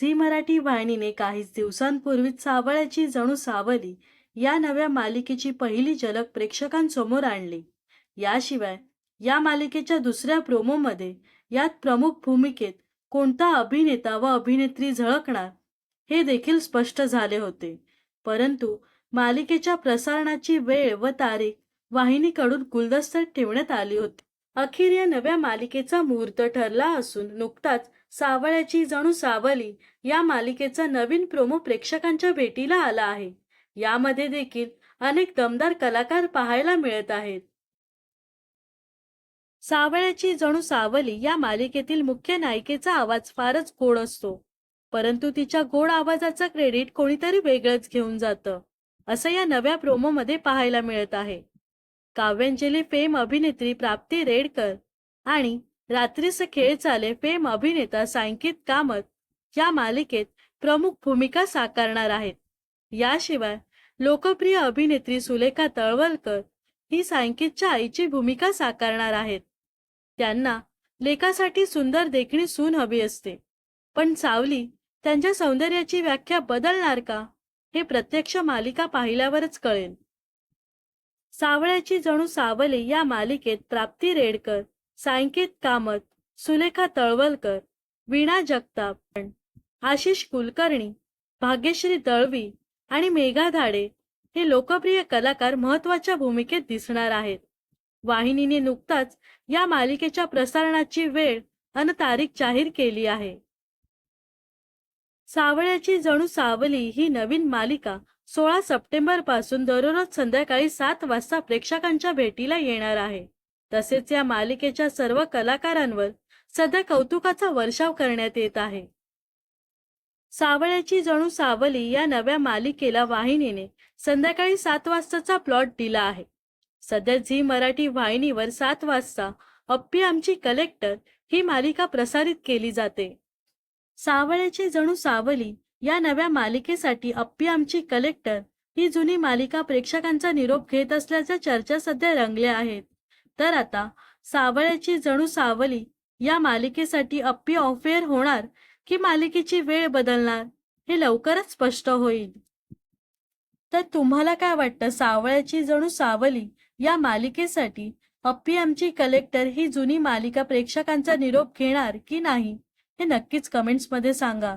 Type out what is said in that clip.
Zee Marathi वाहिनीने काहीच दिवसांपूर्वीच सावळ्याची जणू सावली या नव्या मालिकेची पहिली झलक प्रेक्षकांसमोर आणली. याशिवाय या मालिकेच्या दुसऱ्या प्रोमोमध्ये यात प्रमुख भूमिकेत कोणता अभिनेता व अभिनेत्री झळकणार हे देखील स्पष्ट झाले होते. परंतु मालिकेच्या प्रसारणाची वेळ व तारीख वाहिनीकडून गुलदस्त्यात ठेवण्यात आली होती. अखेर या नव्या मालिकेचा मुहूर्त ठरला असून नुकताच सावळ्याची जणू सावली या मालिकेचा नवीन प्रोमो प्रेक्षकांच्या भेटीला आला आहे. यामध्ये देखील अनेक दमदार कलाकार पाहायला मिळत आहेत. सावळ्याची जणू सावली या मालिकेतील मुख्य नायिकेचा आवाज फारच गोड असतो. परंतु तिच्या गोड आवाजाचं क्रेडिट कोणीतरी वेगळंच घेऊन जातं असं या नव्या प्रोमोमध्ये पाहायला मिळत आहे. काव्यांजली फेम अभिनेत्री प्राप्ती रेडकर आणि रात्रीस खेळ चाले फेम अभिनेता सांकित कामत या मालिकेत प्रमुख भूमिका साकारणार आहेत. याशिवाय लोकप्रिय अभिनेत्री सुलेखा तळवलकर ही सांकितच्या आईची भूमिका साकारणार आहेत. त्यांना लेखासाठी सुंदर देखणी सून हवी असते. पण सावली त्यांच्या सौंदर्याची व्याख्या बदलणार का? हे प्रत्यक्ष मालिका पाहिल्यावरच कळेल. सावळ्याची जणू सावली या मालिकेत प्राप्ती रेडकर सांकेत कामत सुलेखा तळवलकर वीणा जगताप आशिष कुलकर्णी भाग्यश्री दळवी आणि मेघा धाडे हे लोकप्रिय कलाकार महत्त्वाच्या भूमिकेत दिसणार आहेत. वाहिनीने नुकताच या मालिकेच्या प्रसारणाची वेळ अन तारीख जाहीर केली आहे. सावळ्याची जणू सावली ही नवीन मालिका सोळा सप्टेंबरपासून दररोज संध्याकाळी सात वाजता प्रेक्षकांच्या भेटीला येणार आहे. तसेच या मालिकेच्या सर्व कलाकारांवर सध्या कौतुकाचा वर्षाव करण्यात येत आहे. सावळ्याची जणू सावली या नव्या मालिकेला वाहिनीने संध्याकाळी सात वाजताचा प्लॉट दिला आहे. सध्या झी मराठी वाहिनीवर सात वाजता अप्पी आमची कलेक्टर ही मालिका प्रसारित केली जाते. सावळ्याची जणू सावली या नव्या मालिकेसाठी अप्पी आमची कलेक्टर ही जुनी मालिका प्रेक्षकांचा निरोप घेत असल्याच्या चर्चा सध्या रंगल्या आहेत. तर आता सावळ्याची जणू सावली या मालिकेसाठी अप्पी ऑफेअर होणार की मालिकेची वेळ बदलणार हे लवकरच स्पष्ट होईल. तर तुम्हाला काय वाटतं? सावळ्याची जणू सावली या मालिकेसाठी अप्पी आमची कलेक्टर ही जुनी मालिका प्रेक्षकांचा निरोप घेणार की नाही? हे नक्कीच कमेंट्समध्ये सांगा.